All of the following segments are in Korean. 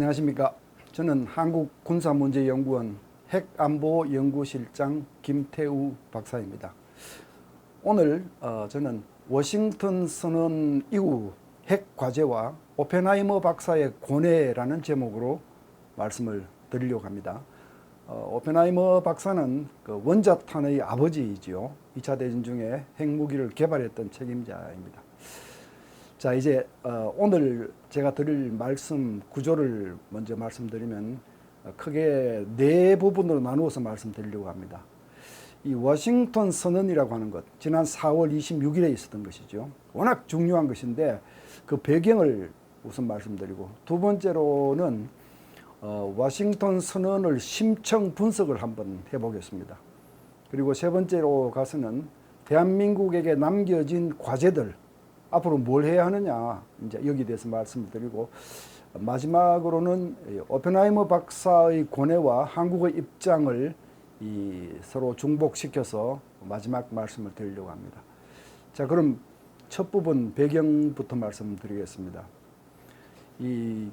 안녕하십니까. 저는 한국군사문제연구원 핵안보연구실장 김태우 박사입니다. 오늘 어, 저는 워싱턴 선언 이후 핵 과제와 오펜하이머 박사의 고뇌라는 제목으로 말씀을 드리려고 합니다. 어, 오펜하이머 박사는 그 원자탄의 아버지이지요. 2차 대전 중에 핵무기를 개발했던 책임자입니다. 자 이제 어, 오늘 제가 드릴 말씀 구조를 먼저 말씀드리면 어, 크게 네 부분으로 나누어서 말씀드리려고 합니다. 이 워싱턴 선언이라고 하는 것 지난 4월 26일에 있었던 것이죠. 워낙 중요한 것인데 그 배경을 우선 말씀드리고 두 번째로는 어, 워싱턴 선언을 심층 분석을 한번 해보겠습니다. 그리고 세 번째로 가서는 대한민국에게 남겨진 과제들 앞으로 뭘 해야 하느냐 이제 여기 대해서 말씀을 드리고 마지막으로는 오펜하이머 박사의 고뇌와 한국의 입장을 이 서로 중복시켜서 마지막 말씀을 드리려고 합니다. 자 그럼 첫 부분 배경부터 말씀드리겠습니다. 이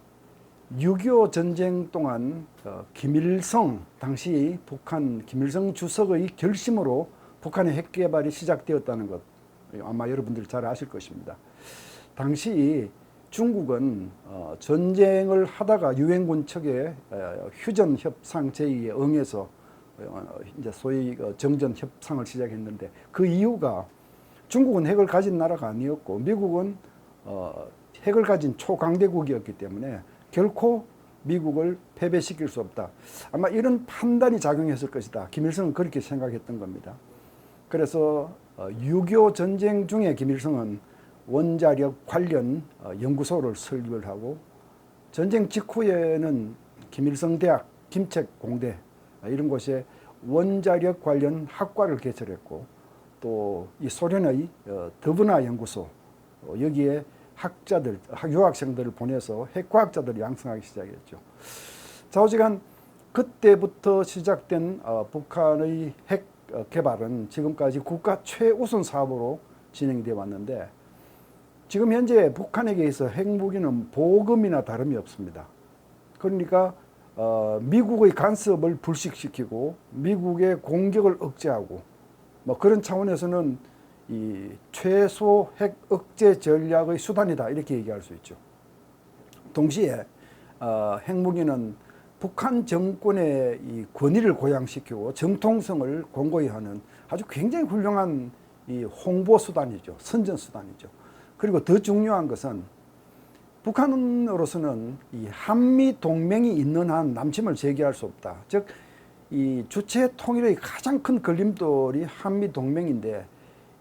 6.25 전쟁 동안 어, 김일성 당시 북한 김일성 주석의 결심으로 북한의 핵 개발이 시작되었다는 것 아마 여러분들 잘 아실 것입니다. 당시 중국은 어, 전쟁을 하다가 유엔군 측에 어, 휴전 협상 제의에 응해서 어, 이제 소위 어, 정전 협상을 시작했는데 그 이유가 중국은 핵을 가진 나라가 아니었고 미국은 어, 핵을 가진 초강대국이었기 때문에 결코 미국을 패배시킬 수 없다. 아마 이런 판단이 작용했을 것이다. 김일성은 그렇게 생각했던 겁니다. 그래서 6.25 전쟁 중에 김일성은 원자력 관련 연구소를 설립을 하고 전쟁 직후에는 김일성 대학, 김책 공대 이런 곳에 원자력 관련 학과를 개설했고 또 이 소련의 더브나 연구소 어, 여기에 학자들, 유학생들을 보내서 핵과학자들을 양성하기 시작했죠. 좌우지간 그때부터 시작된 어, 북한의 핵 어, 개발은 지금까지 국가 최우선 사업으로 진행되어 왔는데 지금 현재 북한에게 있어 핵무기는 보금이나 다름이 없습니다. 그러니까 어, 미국의 간섭을 불식시키고 미국의 공격을 억제하고 뭐 그런 차원에서는 이 최소 핵 억제 전략의 수단이다 이렇게 얘기할 수 있죠. 동시에 어, 핵무기는 북한 정권의 이 권위를 고양시키고 정통성을 공고히 하는 아주 굉장히 훌륭한 이 홍보 수단이죠. 선전 수단이죠. 그리고 더 중요한 것은 북한으로서는 이 한미 동맹이 있는 한 남침을 제기할 수 없다. 즉, 이 주체 통일의 가장 큰 걸림돌이 한미 동맹인데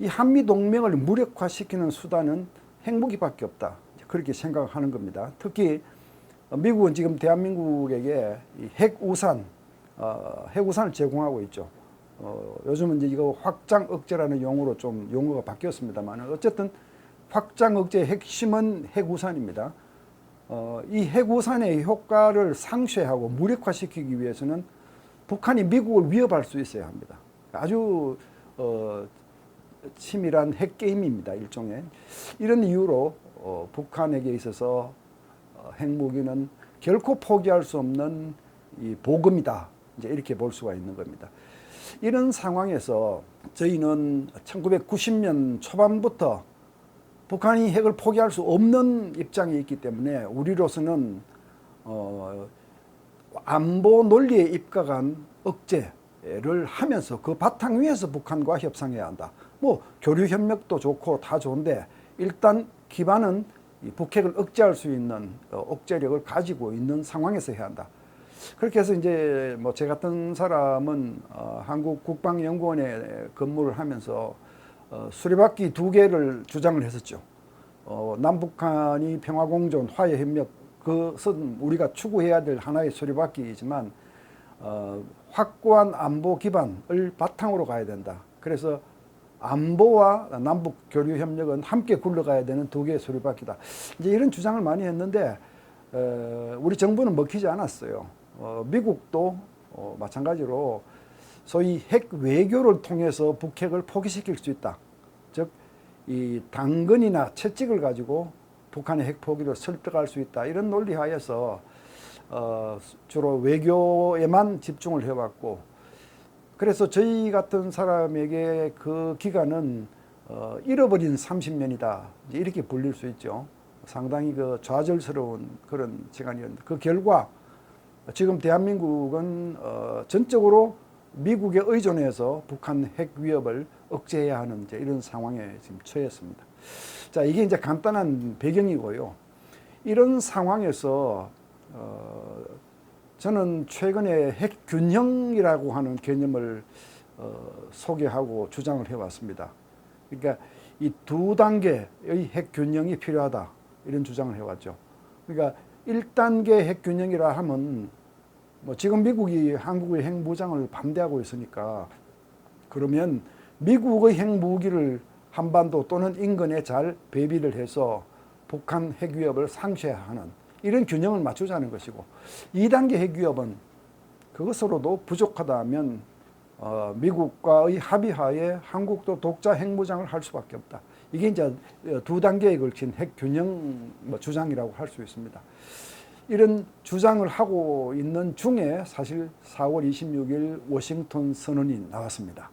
이 한미 동맹을 무력화시키는 수단은 핵무기밖에 없다. 그렇게 생각하는 겁니다. 특히 미국은 지금 대한민국에게 핵우산, 어, 핵우산을 제공하고 있죠. 어, 요즘은 이제 이거 확장 억제라는 용어로 좀 용어가 바뀌었습니다만 어쨌든 확장 억제의 핵심은 핵우산입니다. 어, 이 핵우산의 효과를 상쇄하고 무력화시키기 위해서는 북한이 미국을 위협할 수 있어야 합니다. 아주 어, 치밀한 핵게임입니다. 일종의. 이런 이유로 어, 북한에게 있어서 어, 핵무기는 결코 포기할 수 없는 이 보금이다. 이제 이렇게 볼 수가 있는 겁니다. 이런 상황에서 저희는 1990년 초반부터 북한이 핵을 포기할 수 없는 입장에 있기 때문에 우리로서는 어, 안보 논리에 입각한 억제를 하면서 그 바탕 위에서 북한과 협상해야 한다. 뭐 교류 협력도 좋고 다 좋은데 일단 기반은 북핵을 억제할 수 있는 어, 억제력을 가지고 있는 상황에서 해야 한다. 그렇게 해서 이제 뭐 제 같은 사람은 어, 한국 국방연구원에 근무를 하면서 어, 수리바퀴 두 개를 주장을 했었죠. 어, 남북한이 평화공존, 화해협력 그것은 우리가 추구해야 될 하나의 수리바퀴이지만 어, 확고한 안보 기반을 바탕으로 가야 된다. 그래서 안보와 남북 교류 협력은 함께 굴러가야 되는 두 개의 수리바퀴다. 이제 이런 주장을 많이 했는데 어, 우리 정부는 먹히지 않았어요. 어, 미국도 어, 마찬가지로 소위 핵 외교를 통해서 북핵을 포기시킬 수 있다. 즉, 이 당근이나 채찍을 가지고 북한의 핵 포기를 설득할 수 있다. 이런 논리 하에서 어, 주로 외교에만 집중을 해왔고 그래서 저희 같은 사람에게 그 기간은 어, 잃어버린 30년이다 이렇게 불릴 수 있죠. 상당히 그 좌절스러운 그런 시간이었는데 그 결과 지금 대한민국은 어, 전적으로 미국에 의존해서 북한 핵 위협을 억제해야 하는 이제 이런 상황에 지금 처했습니다. 자 이게 이제 간단한 배경이고요. 이런 상황에서 어, 저는 최근에 핵 균형이라고 하는 개념을 어, 소개하고 주장을 해왔습니다. 그러니까 이 두 단계의 핵 균형이 필요하다 이런 주장을 해왔죠. 그러니까 1단계 핵 균형이라 하면 뭐 지금 미국이 한국의 핵 무장을 반대하고 있으니까 그러면 미국의 핵 무기를 한반도 또는 인근에 잘 배비를 해서 북한 핵 위협을 상쇄하는 이런 균형을 맞추자는 것이고 2단계 핵 위협은 그것으로도 부족하다면 어, 미국과의 합의하에 한국도 독자 핵무장을 할 수밖에 없다. 이게 이제 두 단계에 걸친 핵 균형 뭐 주장이라고 할 수 있습니다. 이런 주장을 하고 있는 중에 사실 4월 26일 워싱턴 선언이 나왔습니다.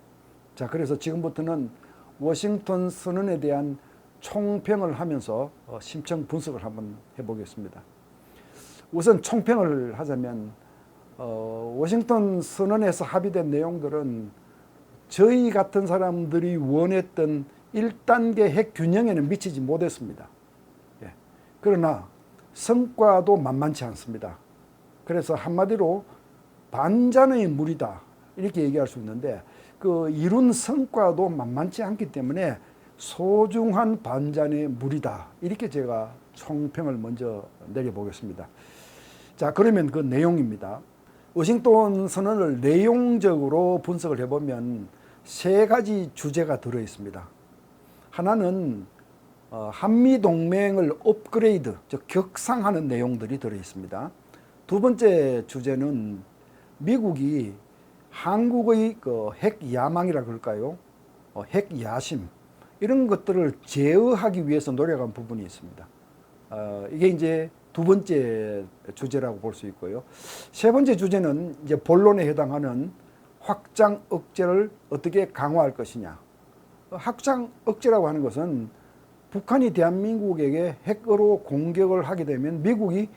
자, 그래서 지금부터는 워싱턴 선언에 대한 총평을 하면서 어, 심층 분석을 한번 해보겠습니다. 우선 총평을 하자면 어, 워싱턴 선언에서 합의된 내용들은 저희 같은 사람들이 원했던 1단계 핵 균형에는 미치지 못했습니다. 예. 그러나 성과도 만만치 않습니다. 그래서 한마디로 반잔의 물이다 이렇게 얘기할 수 있는데 그 이룬 성과도 만만치 않기 때문에 소중한 반잔의 물이다 이렇게 제가 총평을 먼저 내려보겠습니다. 자 그러면 그 내용입니다. 워싱턴 선언을 내용적으로 분석을 해보면 세 가지 주제가 들어 있습니다. 하나는 어, 한미 동맹을 업그레이드, 즉 격상하는 내용들이 들어 있습니다. 두 번째 주제는 미국이 한국의 그 핵 야망이라 그럴까요? 어, 핵 야심 이런 것들을 제어하기 위해서 노력한 부분이 있습니다. 어, 이게 이제 두 번째 주제라고 볼 수 있고요. 세 번째 주제는 이제 본론에 해당하는 확장 억제를 어떻게 강화할 것이냐. 확장 억제라고 하는 것은 북한이 대한민국에게 핵으로 공격을 하게 되면 미국이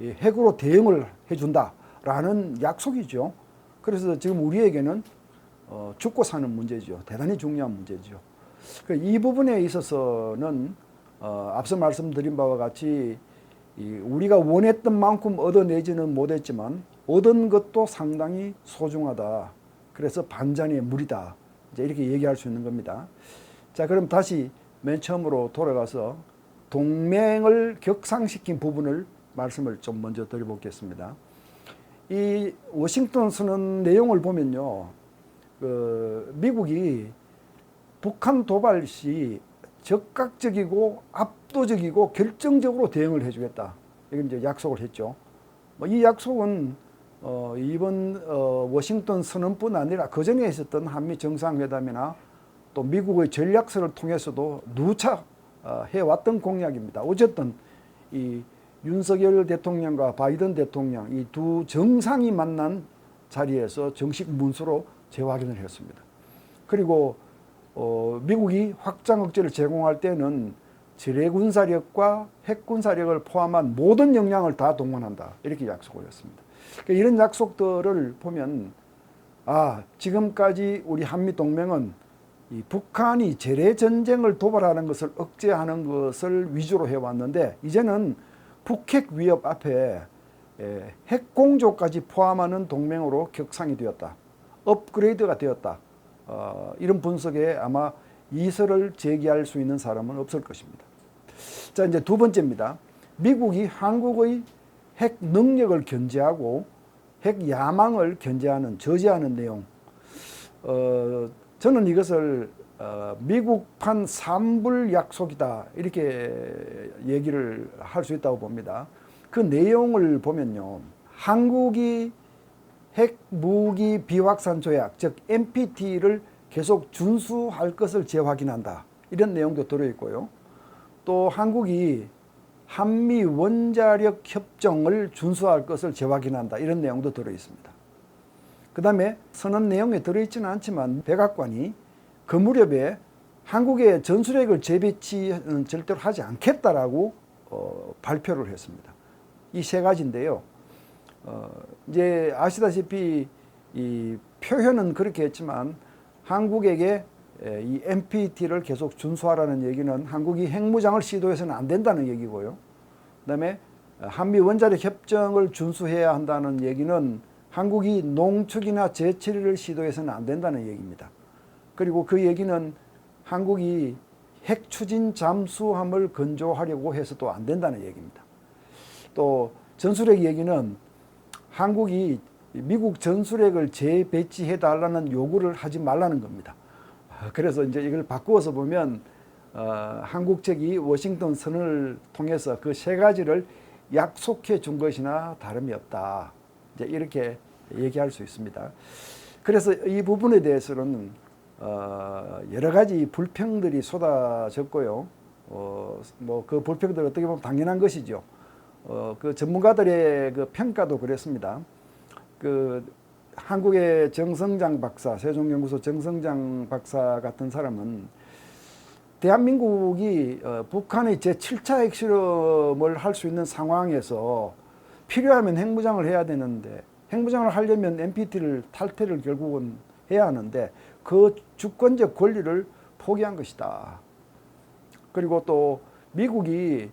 핵으로 대응을 해준다라는 약속이죠. 그래서 지금 우리에게는 어, 죽고 사는 문제죠. 대단히 중요한 문제죠. 그이 부분에 있어서는 어, 앞서 말씀드린 바와 같이 우리가 원했던 만큼 얻어내지는 못했지만 얻은 것도 상당히 소중하다. 그래서 반잔의 물이다. 이제 이렇게 얘기할 수 있는 겁니다. 자, 그럼 다시 맨 처음으로 돌아가서 동맹을 격상시킨 부분을 말씀을 좀 먼저 드려보겠습니다. 이 워싱턴 선언 내용을 보면요, 그 미국이 북한 도발 시 적극적이고 압 도적이고 결정적으로 대응을 해주겠다. 이건 이제 약속을 했죠. 뭐이 약속은 어, 이번 어, 워싱턴 선언뿐 아니라 그 전에 있었던 한미 정상회담이나 또 미국의 전략서를 통해서도 누차 어, 해왔던 공약입니다. 어쨌든 이 윤석열 대통령과 바이든 대통령 이 두 정상이 만난 자리에서 정식 문서로 재확인을 했습니다. 그리고 어, 미국이 확장 억제를 제공할 때는 지뢰군사력과 핵군사력을 포함한 모든 역량을 다 동원한다. 이렇게 약속을 했습니다. 그러니까 이런 약속들을 보면 아 지금까지 우리 한미 동맹은 이 북한이 재래 전쟁을 도발하는 것을 억제하는 것을 위주로 해왔는데 이제는 북핵 위협 앞에 핵 공조까지 포함하는 동맹으로 격상이 되었다. 업그레이드가 되었다. 어, 이런 분석에 아마 이설을 제기할 수 있는 사람은 없을 것입니다. 자, 이제 두 번째입니다. 미국이 한국의 핵 능력을 견제하고 핵 야망을 견제하는, 저지하는 내용. 어, 저는 이것을 어, 미국판 삼불 약속이다. 이렇게 얘기를 할 수 있다고 봅니다. 그 내용을 보면요. 한국이 핵 무기 비확산 조약, 즉 NPT를 계속 준수할 것을 재확인한다. 이런 내용도 들어 있고요. 또 한국이 한미 원자력 협정을 준수할 것을 재확인한다. 이런 내용도 들어 있습니다. 그 다음에 선언 내용에 들어있지는 않지만 백악관이 그 무렵에 한국의 전술핵을 재배치는 절대로 하지 않겠다라고 어, 발표를 했습니다. 이 세 가지인데요. 어, 이제 아시다시피 이 표현은 그렇게 했지만 한국에게 에, 이 NPT를 계속 준수하라는 얘기는 한국이 핵무장을 시도해서는 안 된다는 얘기고요. 그다음에 한미 원자력 협정을 준수해야 한다는 얘기는 한국이 농축이나 재처리를 시도해서는 안 된다는 얘기입니다. 그리고 그 얘기는 한국이 핵 추진 잠수함을 건조하려고 해서도 안 된다는 얘기입니다. 또 전술핵 얘기는 한국이 미국 전술핵을 재배치해 달라는 요구를 하지 말라는 겁니다. 그래서 이제 이걸 바꾸어서 보면 어, 한국 측이 워싱턴 선언을 통해서 그 세 가지를 약속해 준 것이나 다름이 없다. 이제 이렇게 얘기할 수 있습니다. 그래서 이 부분에 대해서는 어, 여러 가지 불평들이 쏟아졌고요. 어, 뭐 그 불평들 어떻게 보면 당연한 것이죠. 어, 그 전문가들의 그 평가도 그랬습니다. 그 한국의 정성장 박사, 세종연구소 정성장 박사 같은 사람은 대한민국이 어, 북한의 제7차 핵실험을 할 수 있는 상황에서 필요하면 핵무장을 해야 되는데 핵무장을 하려면 NPT를 탈퇴를 결국은 해야 하는데 그 주권적 권리를 포기한 것이다. 그리고 또 미국이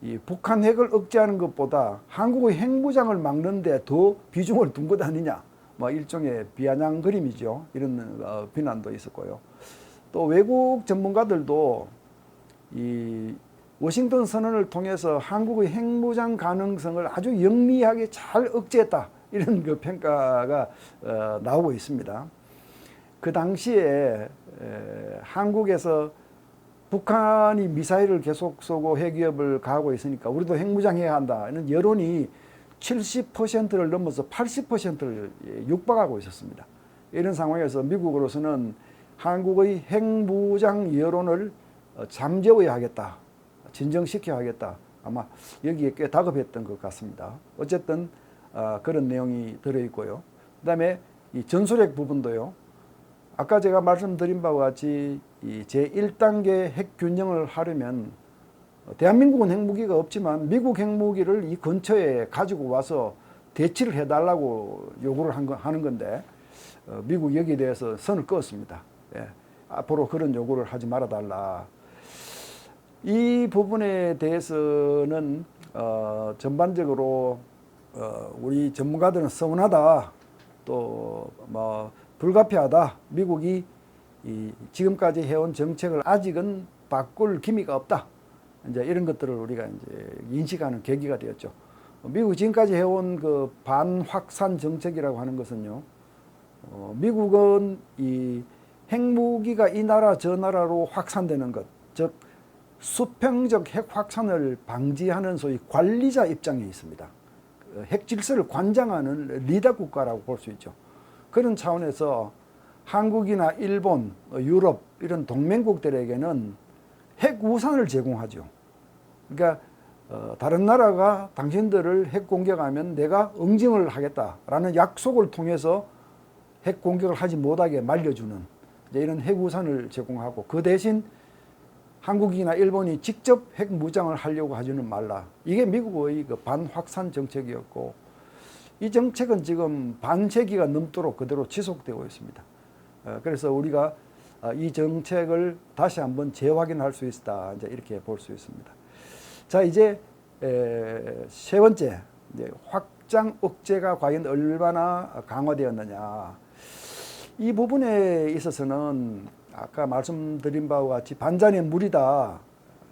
이 북한 핵을 억제하는 것보다 한국의 핵무장을 막는 데 더 비중을 둔 것 아니냐. 뭐 일종의 비아냥 그림이죠. 이런 어, 비난도 있었고요. 또 외국 전문가들도 이 워싱턴 선언을 통해서 한국의 핵무장 가능성을 아주 영리하게 잘 억제했다. 이런 그 평가가 어, 나오고 있습니다. 그 당시에 에, 한국에서 북한이 미사일을 계속 쏘고 핵위협을 가하고 있으니까 우리도 핵무장해야 한다. 이런 여론이 70%를 넘어서 80%를 육박하고 있었습니다. 이런 상황에서 미국으로서는 한국의 핵무장 여론을 어, 잠재워야 하겠다. 진정시켜야 하겠다. 아마 여기에 꽤 다급했던 것 같습니다. 어쨌든 어, 그런 내용이 들어있고요. 그 다음에 이 전술핵 부분도요. 아까 제가 말씀드린 바와 같이 이 제1단계 핵 균형을 하려면 대한민국은 핵무기가 없지만 미국 핵무기를 이 근처에 가지고 와서 대치를 해달라고 요구를 한 거, 하는 건데 어, 미국 여기에 대해서 선을 그었습니다. 예. 앞으로 그런 요구를 하지 말아달라. 이 부분에 대해서는 어, 전반적으로 어, 우리 전문가들은 서운하다. 또 뭐 불가피하다. 미국이 이 지금까지 해온 정책을 아직은 바꿀 기미가 없다. 이제 이런 것들을 우리가 이제 인식하는 계기가 되었죠. 미국이 지금까지 해온 그 반확산 정책이라고 하는 것은요. 어, 미국은 이 핵무기가 이 나라 저 나라로 확산되는 것, 즉 수평적 핵 확산을 방지하는 소위 관리자 입장에 있습니다. 그핵 질서를 관장하는 리더 국가라고 볼 수 있죠. 그런 차원에서 한국이나 일본, 유럽 이런 동맹국들에게는 핵 우산을 제공하죠. 그러니까 어, 다른 나라가 당신들을 핵 공격하면 내가 응징을 하겠다라는 약속을 통해서 핵 공격을 하지 못하게 말려주는 이런 핵 우산을 제공하고 그 대신 한국이나 일본이 직접 핵 무장을 하려고 하지는 말라. 이게 미국의 그 반확산 정책이었고 이 정책은 지금 반세기가 넘도록 그대로 지속되고 있습니다. 어, 그래서 우리가 어, 이 정책을 다시 한번 재확인할 수 있다. 이제 이렇게 볼 수 있습니다. 자, 이제 세 번째 확장 억제가 과연 얼마나 강화되었느냐. 이 부분에 있어서는 아까 말씀드린 바와 같이 반잔의 물이다.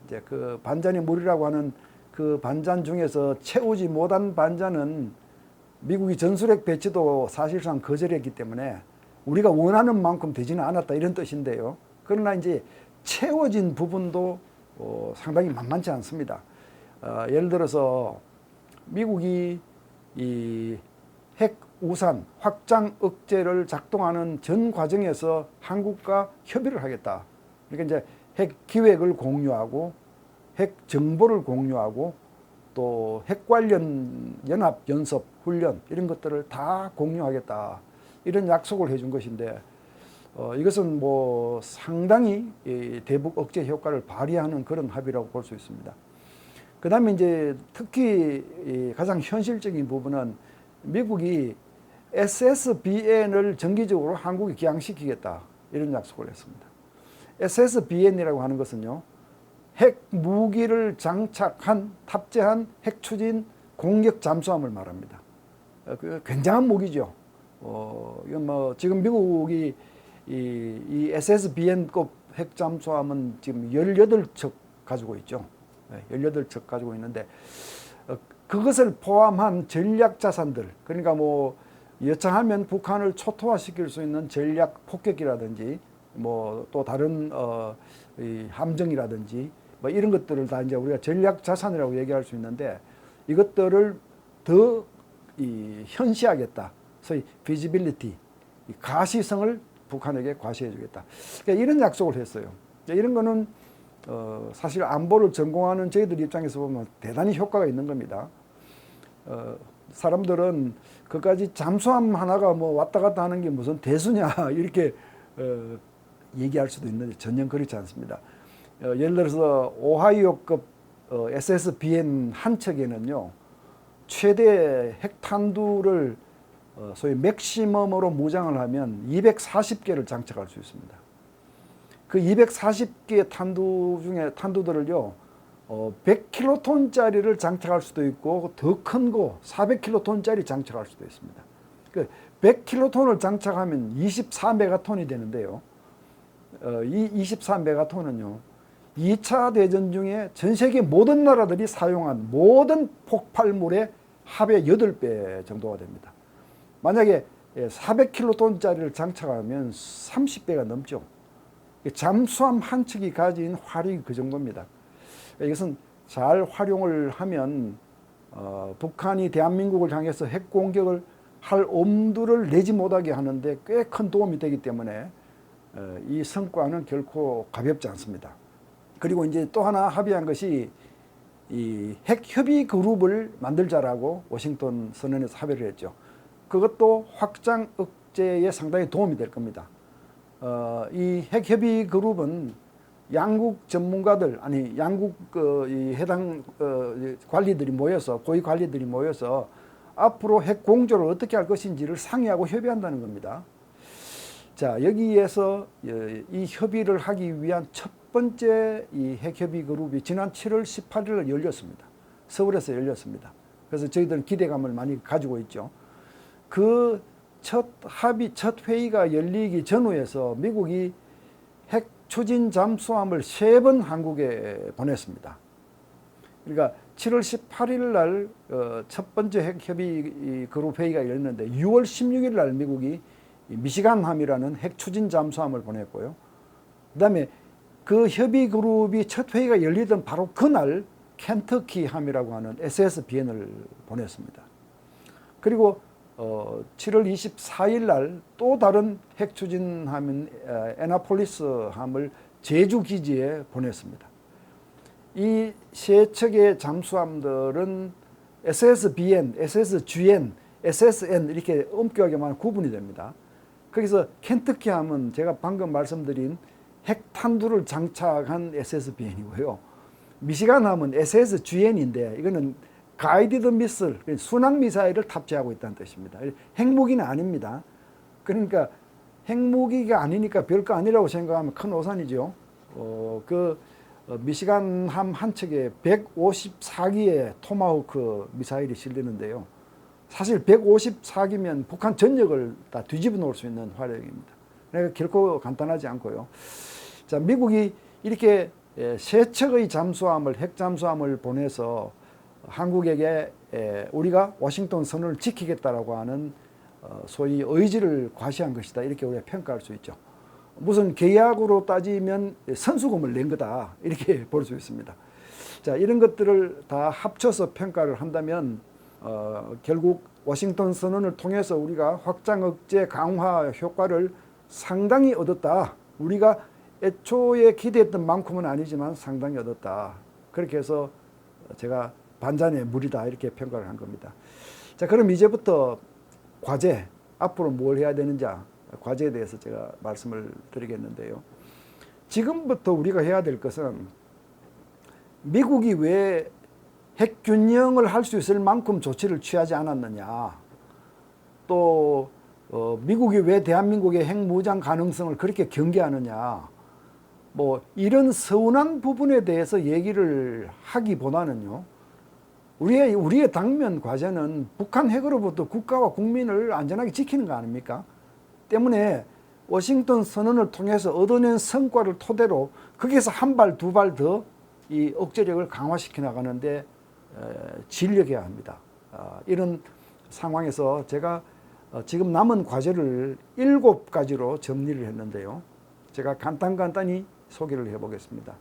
이제 그 반잔의 물이라고 하는 그 반잔 중에서 채우지 못한 반잔은 미국이 전술핵 배치도 사실상 거절했기 때문에 우리가 원하는 만큼 되지는 않았다 이런 뜻인데요. 그러나 이제 채워진 부분도 어, 상당히 만만치 않습니다. 어, 예를 들어서 미국이 이 핵 우산 확장 억제를 작동하는 전 과정에서 한국과 협의를 하겠다. 그러니까 이제 핵 기획을 공유하고 핵 정보를 공유하고 또 핵 관련 연합 연습 훈련 이런 것들을 다 공유하겠다 이런 약속을 해준 것인데 어, 이것은 뭐 상당히 이 대북 억제 효과를 발휘하는 그런 합의라고 볼 수 있습니다. 그 다음에 이제 특히 이 가장 현실적인 부분은 미국이 SSBN을 정기적으로 한국에 기항시키겠다 이런 약속을 했습니다. SSBN이라고 하는 것은요 핵 무기를 장착한 탑재한 핵 추진 공격 잠수함을 말합니다. 어, 그 굉장한 무기죠. 어, 이건 뭐 지금 미국이 이, 이 SSBN급 핵 잠수함은 지금 18척 가지고 있죠. 네, 18척 가지고 있는데 어, 그것을 포함한 전략 자산들 그러니까 뭐 여차하면 북한을 초토화시킬 수 있는 전략 폭격기라든지 뭐 또 다른 어, 이 함정이라든지 뭐 이런 것들을 다 이제 우리가 전략 자산이라고 얘기할 수 있는데 이것들을 더 이 현시하겠다. 소위 비지빌리티, 이 가시성을 북한에게 과시해주겠다. 그러니까 이런 약속을 했어요. 이런 거는 어, 사실 안보를 전공하는 저희들 입장에서 보면 대단히 효과가 있는 겁니다. 어, 사람들은 그까지 잠수함 하나가 뭐 왔다 갔다 하는 게 무슨 대수냐 이렇게 어, 얘기할 수도 있는데 전혀 그렇지 않습니다. 어, 예를 들어서 오하이오급 어, SSBN 한 척에는요 최대 핵탄두를 어, 소위 맥시멈으로 무장을 하면 240개를 장착할 수 있습니다. 그 240개 탄두 중에 탄두들을요, 어, 100킬로톤짜리를 장착할 수도 있고 더 큰 거 400킬로톤짜리 장착할 수도 있습니다. 그 100킬로톤을 장착하면 24메가톤이 되는데요. 어, 이 24메가톤은요. 2차 대전 중에 전 세계 모든 나라들이 사용한 모든 폭발물의 합의 8배 정도가 됩니다. 만약에 400킬로톤짜리를 장착하면 30배가 넘죠. 잠수함 한 척이 가진 화력이 그 정도입니다. 이것은 잘 활용을 하면 어, 북한이 대한민국을 향해서 핵 공격을 할 엄두를 내지 못하게 하는데 꽤 큰 도움이 되기 때문에 어, 이 성과는 결코 가볍지 않습니다. 그리고 이제 또 하나 합의한 것이 이 핵 협의 그룹을 만들자라고 워싱턴 선언에서 합의를 했죠. 그것도 확장 억제에 상당히 도움이 될 겁니다. 어, 이 핵협의 그룹은 양국 전문가들 아니 양국 그, 이 해당 어, 관리들이 모여서 고위 관리들이 모여서 앞으로 핵 공조를 어떻게 할 것인지를 상의하고 협의한다는 겁니다. 자 여기에서 어, 이 협의를 하기 위한 첫 번째 이 핵협의 그룹이 지난 7월 18일 열렸습니다. 서울에서 열렸습니다. 그래서 저희들은 기대감을 많이 가지고 있죠. 그 첫 합의, 첫 회의가 열리기 전후에서 미국이 핵 추진 잠수함을 세 번 한국에 보냈습니다. 그러니까 7월 18일 날첫 어, 번째 핵 협의 그룹 회의가 열렸는데 6월 16일 날 미국이 미시간함이라는 핵 추진 잠수함을 보냈고요. 그다음에 그 협의 그룹이 첫 회의가 열리던 바로 그날 켄터키함이라고 하는 SSBN을 보냈습니다. 그리고 어, 7월 24일 날 또 다른 핵 추진함인 에나폴리스 함을 제주 기지에 보냈습니다. 이 세 척의 잠수함들은 SSBN, SSGN, SSN 이렇게 엄격하게만 구분이 됩니다. 거기서 켄터키 함은 제가 방금 말씀드린 핵탄두를 장착한 SSBN이고요. 미시간 함은 SSGN인데 이거는 가이디드 미슬, 순항 미사일을 탑재하고 있다는 뜻입니다. 핵무기는 아닙니다. 그러니까 핵무기가 아니니까 별거 아니라고 생각하면 큰 오산이죠. 어, 그 어, 미시간 함 한 척에 154기의 토마호크 미사일이 실리는데요. 사실 154기면 북한 전역을 다 뒤집어 놓을 수 있는 화력입니다. 그러니까 결코 간단하지 않고요. 자, 미국이 이렇게 세 척의 잠수함을 핵 잠수함을 보내서 한국에게 우리가 워싱턴 선언을 지키겠다라고 하는 어, 소위 의지를 과시한 것이다 이렇게 우리가 평가할 수 있죠. 무슨 계약으로 따지면 선수금을 낸 거다 이렇게 볼 수 있습니다. 자 이런 것들을 다 합쳐서 평가를 한다면 어, 결국 워싱턴 선언을 통해서 우리가 확장 억제 강화 효과를 상당히 얻었다. 우리가 애초에 기대했던 만큼은 아니지만 상당히 얻었다. 그렇게 해서 제가 반잔의 물이다 이렇게 평가를 한 겁니다. 자 그럼 이제부터 과제 앞으로 뭘 해야 되는지 과제에 대해서 제가 말씀을 드리겠는데요. 지금부터 우리가 해야 될 것은 미국이 왜 핵균형을 할 수 있을 만큼 조치를 취하지 않았느냐. 또 어, 미국이 왜 대한민국의 핵무장 가능성을 그렇게 경계하느냐. 뭐 이런 서운한 부분에 대해서 얘기를 하기보다는요. 우리의 우리의 당면 과제는 북한 핵으로부터 국가와 국민을 안전하게 지키는 거 아닙니까? 때문에 워싱턴 선언을 통해서 얻어낸 성과를 토대로 거기서 한 발 두 발 더 이 억제력을 강화시켜 나가는데 에, 진력해야 합니다. 아, 이런 상황에서 제가 어, 지금 남은 과제를 일곱 가지로 정리를 했는데요. 제가 간단간단히 소개를 해보겠습니다.